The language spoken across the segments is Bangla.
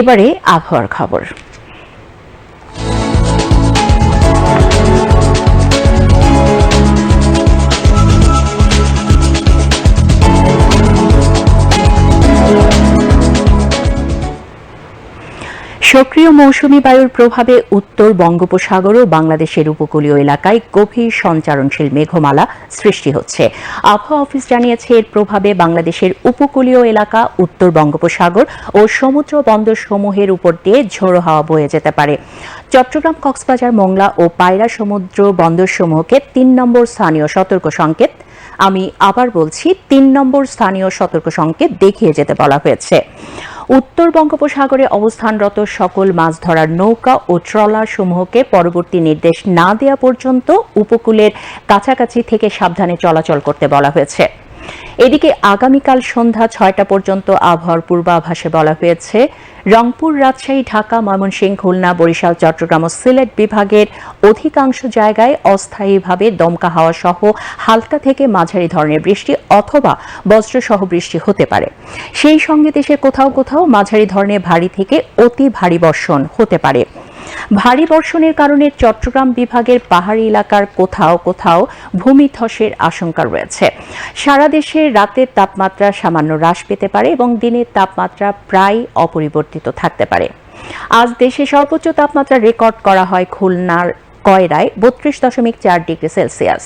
এবারে আবহাওয়ার খবর। সক্রিয় মৌসুমী বায়ুর প্রভাবে উত্তর বঙ্গোপসাগর ও বাংলাদেশের উপকূলীয় এলাকায় গভীর সঞ্চারণশীল মেঘমালা সৃষ্টি হচ্ছে। আবহাওয়া অফিস জানিয়েছে, এর প্রভাবে বাংলাদেশের উপকূলীয় এলাকা, উত্তর বঙ্গোপসাগর ও সমুদ্র বন্দর সমূহের উপর দিয়ে ঝোড়ো হাওয়া বয়ে যেতে পারে। চট্টগ্রাম, কক্সবাজার, মোংলা ও পায়রা সমুদ্র বন্দরসমূহকে তিন নম্বর স্থানীয় সতর্ক সংকেত। আমি আবার বলছি, তিন নম্বর স্থানীয় সতর্ক সংকেত দেখিয়ে যেতে বলা হয়েছে। উত্তর বঙ্গোপসাগরে অবস্থানরত সকল মাছ ধরার নৌকা ও ট্রলার সমূহকে পরবর্তী নির্দেশ না দেওয়া পর্যন্ত উপকূলের কাছাকাছি থেকে সাবধানে চলাচল করতে বলা হয়েছে। এদিকে আগামীকাল সন্ধ্যা ছয়টা পর্যন্ত আবহাওয়ার পূর্বাভাসে বলা হয়েছে, রংপুর, রাজশাহী, ঢাকা, ময়মনসিংহ, খুলনা, বরিশাল, চট্টগ্রাম ও সিলেট বিভাগের অধিকাংশ জায়গায় অস্থায়ীভাবে দমকা হাওয়া সহ হালকা থেকে মাঝারি ধরনের বৃষ্টি অথবা বজ্রসহ বৃষ্টি হতে পারে। সেই সঙ্গে দেশের কোথাও কোথাও মাঝারি ধরনের ভারী থেকে অতি ভারী বর্ষণ হতে পারে। ভারী বর্ষণের কারণে চট্টগ্রাম বিভাগের পাহাড়ি এলাকার কোথাও কোথাও ভূমিধসের আশঙ্কা রয়েছে। সারা দেশে রাতের তাপমাত্রা সামান্য হ্রাস পেতে পারে এবং দিনের তাপমাত্রা প্রায় অপরিবর্তিত থাকতে পারে। আজ দেশে সর্বোচ্চ তাপমাত্রা রেকর্ড করা হয় খুলনার কয়রায়, বত্রিশ দশমিক চার ডিগ্রি সেলসিয়াস।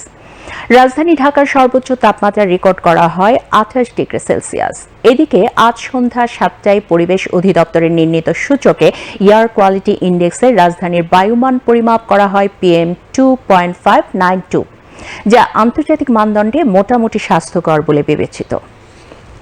রাজধানী ঢাকার সর্বোচ্চ তাপমাত্রা রেকর্ড করা হয় আঠাশ ডিগ্রি সেলসিয়াস। এদিকে আজ সন্ধ্যা সাতটায় পরিবেশ অধিদপ্তরের নির্ণীত সূচকে এয়ার কোয়ালিটি ইন্ডেক্সে রাজধানীর বায়ুমান পরিমাপ করা হয় PM two point five nine two, যা আন্তর্জাতিক মানদণ্ডে মোটামুটি স্বাস্থ্যকর বলে বিবেচিত।